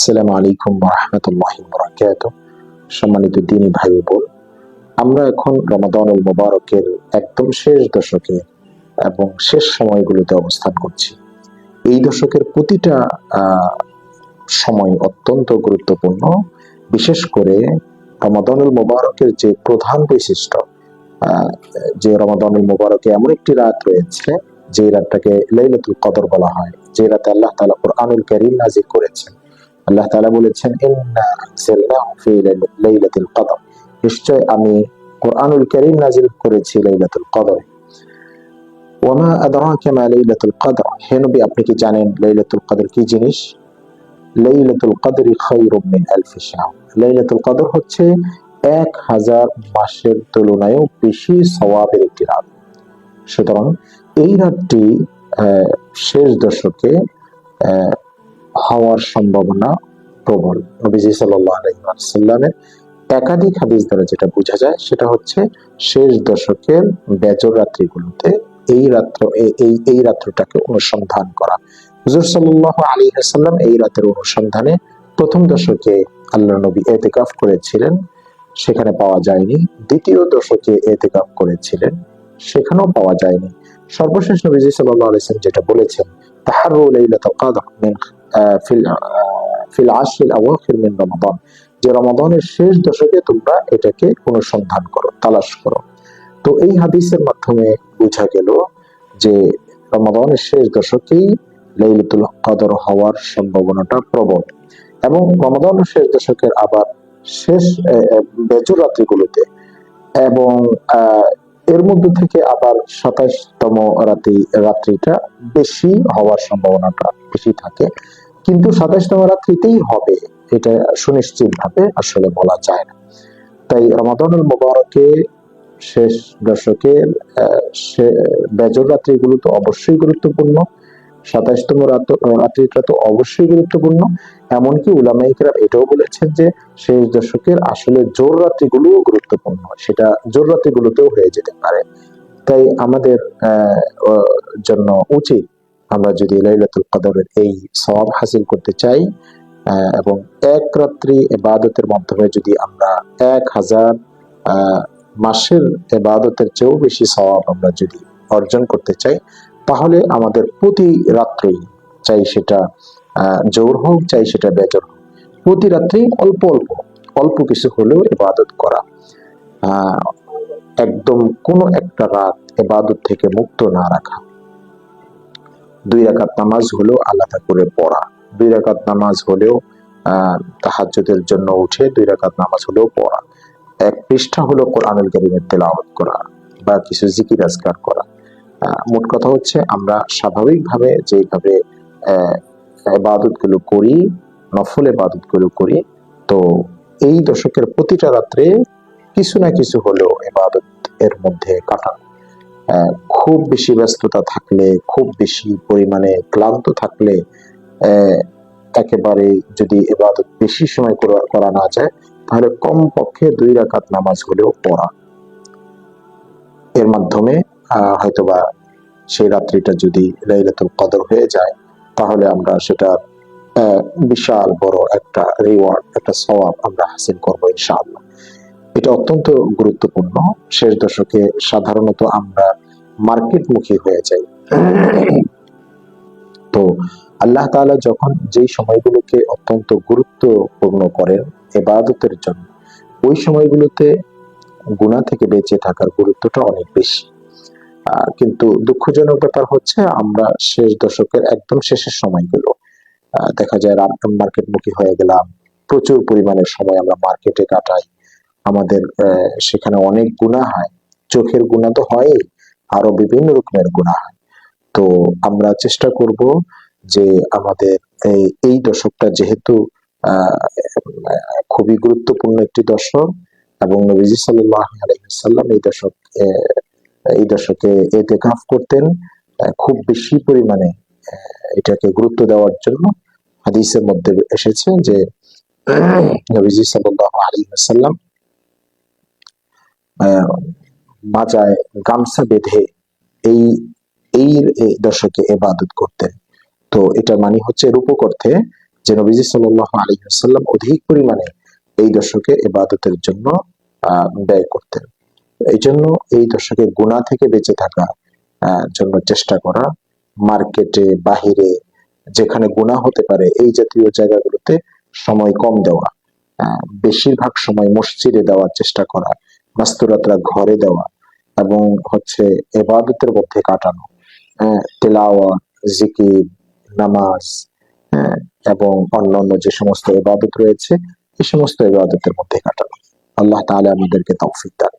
আসসালামু আলাইকুম রহমতুল্লাহ বরাকাত সম্মানিত দিনী ভাই বোন, আমরা এখন রমাদানুল মোবারকের একদম শেষ দশকে এবং শেষ সময়গুলোতে অবস্থান করছি। এই দশকের প্রতিটা সময় অত্যন্ত গুরুত্বপূর্ণ। বিশেষ করে রমাদানুল মোবারকের যে প্রধান বৈশিষ্ট্য যে রমাদানুল মোবারকে এমন একটি রাত রয়েছে যে রাতটাকে লাইলাতুল কদর বলা হয় যে রাতে আল্লাহ তাআলা কোরআনুল কারীম নাজিল করেছেন। আল্লাহ তাআলা বলেছেন নিশ্চয় আমি কোরআনুল কারীম নাজিল করেছি লাইলাতুল কদরে। ওয়ামা আদরাকা মা লাইলাতুল কদর। হে নবী, আপনি কি জানেন লাইলাতুল কদর কি জিনিস? লাইলাতুল মিন আলফি শাহর লাইলাতুল কদর হচ্ছে এক হাজার মাসের তুলনায়ও বেশি সওয়াবের একটি রাত। সুতরাং এই রাতটি শেষ দশকে হওয়ার সম্ভাবনা প্রবল। নবীজি সাল্লাল্লাহু আলাইহি একাধিক হাদিস দ্বারা যেটা বোঝা যায়, সেটা হচ্ছে শেষ দশকের বেজর রাত্রিগুলোতে এই রাত্র এই এই রাত্রটাকে অনুসন্ধান করা। হুজুর সাল্লাল্লাহু আলাইহি ওয়াসাল্লাম এই রাতের অনুসন্ধানে প্রথম দশকে আল্লাহ নবী এতেকাফ করেছিলেন, সেখানে পাওয়া যায়নি। দ্বিতীয় দশকে এতেকাফ করেছিলেন, সেখানেও পাওয়া যায়নি। সর্বশেষ নবীজি সাল্লাল্লাহু আলাইহি যেটা বলেছেন তাহারু লাইলাতুল কদর মিন আহ, ফিল আশরিল আওয়াখির মিন রমাদান। যে রমাদানের শেষ দশকে তোমরা এটাকে অনুসন্ধান করো তালাশ করো। তো এই হাদিসের মাধ্যমে বোঝা গেল যে রমাদানের শেষ দশকেই লাইলাতুল কদর হওয়ার সম্ভাবনাটা প্রবল। এবং রমাদানের শেষ দশকের আবার শেষ বেজর রাত্রিগুলোতে এবং এর মধ্যে থেকে আবার সাতাইশতম রাতে রাত্রিটা বেশি হওয়ার সম্ভাবনাটা বেশি থাকে। কিন্তু সাতাইশতম রাত্রিতেই হবে এটা সুনিশ্চিত ভাবে আসলে বলা যায় না। তাই রমাদানুল মোবারকে শেষ আহ, সে- বেজর রাত্রিগুলো তো অবশ্যই গুরুত্বপূর্ণ। সাতাশতম রাত্রিটা তো অবশ্যই গুরুত্বপূর্ণ। এমনকি উলামাইকরা এটাও বলেছেন যে, শেষ দশকের আসলে জোর রাত্রিগুলোও গুরুত্বপূর্ণ। সেটা জোর রাত্রিগুলোতেও হয়ে যেতে পারে। তাই আমাদের জন্য উচিত আমরা যদি লাইলাতুল কদরের এই সওয়াব হাসিল করতে চাই এবং এক রাত্রি এবাদতের মাধ্যমে যদি আমরা এক হাজার মাসের এবাদতের চেয়েও বেশি সওয়াব আমরা যদি অর্জন করতে চাই তাহলে আমাদের প্রতি রাত্রেই চাই সেটা জোর হোক, চাই সেটা বেজর হোক। প্রতি রাত্রেই অল্প অল্প অল্প কিছু হলেও ইবাদত করা। একদম কোনো একটা রাত এবাদত থেকে মুক্ত না রাখা। দুই রাকাত নামাজ হলেও আলাদা করে পড়া। দুই রাকাত নামাজ হলেও, আহ, তাহাজ্জুদের জন্য উঠে দুই রাকাত নামাজ হলেও পড়া। এক পৃষ্ঠা হলো কোরআনুল কারীমের তেলাওয়াত করা বা কিছু জিকির আজকার করা। মোট কথা হচ্ছে আমরা স্বাভাবিকভাবে যেভাবে এবাদতগুলো করি, নফল এবাদতগুলো করি, তো এই দশকের প্রতিটা রাত্রে কিছু না কিছু হলেও এবাদত এর মধ্যে কাটানো। খুব বেশি ব্যস্ততা থাকলে, খুব বেশি পরিমাণে ক্লান্ত থাকলে একেবারে যদি এবাদত বেশি সময় করা- না যায়, তাহলে কম পক্ষে দুই রাকাত নামাজ হলেও পড়া। এর মাধ্যমে হয়তোবা সেই রাত্রিটা যদি লাইলাতুল কদর হয়ে যায়, তাহলে আমরা সেটা বিশাল বড় একটা রিওয়ার্ড একটা সওয়াব আমরা হাসিল করব ইনশাআল্লাহ। এটা অত্যন্ত গুরুত্বপূর্ণ। শেষ দশকে সাধারণত আমরা মার্কেটমুখী হয়ে যাই। তো আল্লাহ তাআলা যখন যেই সময়গুলোকে অত্যন্ত গুরুত্বপূর্ণ করেন এবাদতের জন্য, ওই সময়গুলোতে গুণা থেকে বেঁচে থাকার গুরুত্বটা অনেক বেশি। কিন্তু দুঃখজনক ব্যাপার হচ্ছে আমরা শেষ দশকের একদম শেষের সময়গুলো দেখা যায় মার্কেটমুখী হয়ে গেলাম, প্রচুর পরিমাণে সময় আমরা মার্কেটে কাটাই। আমাদের সেখানে অনেক গুণা হয়। চোখের গুণা তো হয়ই, আরও বিভিন্ন রকমের গুণা হয়। তো আমরা চেষ্টা করব যে আমাদের এই এই দশকটা যেহেতু খুবই গুরুত্বপূর্ণ একটি দশক এবং নবীজি আলাইহি এই দশক এই দশকে এতেকাফ করতেন খুব বেশি পরিমাণে এটাকে গুরুত্ব দেওয়ার জন্য হাদিসের মধ্যে এসেছে যে নবীজি মাজায় বেঁধে এই এই দশকে এবাদত করতেন। তো এটা মানে হচ্ছে রূপক অর্থে যে নবীজি সাল্লাহ অধিক পরিমাণে এই দশকে এবাদতের জন্য ব্যয় করতেন। এই জন্য এই দশকে গুণা থেকে বেঁচে থাকা জন্য চেষ্টা করা, মার্কেটে, বাহিরে, যেখানে গুণা হতে পারে, এই জাতীয় জায়গাগুলোতে সময় কম দেওয়া বেশিরভাগ সময় মসজিদে দেওয়ার চেষ্টা করা, মাস্তুরাতরা ঘরে দেওয়া এবং হচ্ছে এবাদতের মধ্যে কাটানো তেলাওয়া জিকির, নামাজ এবং অন্যান্য যে সমস্ত ইবাদত রয়েছে, এই সমস্ত ইবাদতের মধ্যে কাটানো। আল্লাহ তাআলা আমাদেরকে তৌফিক দান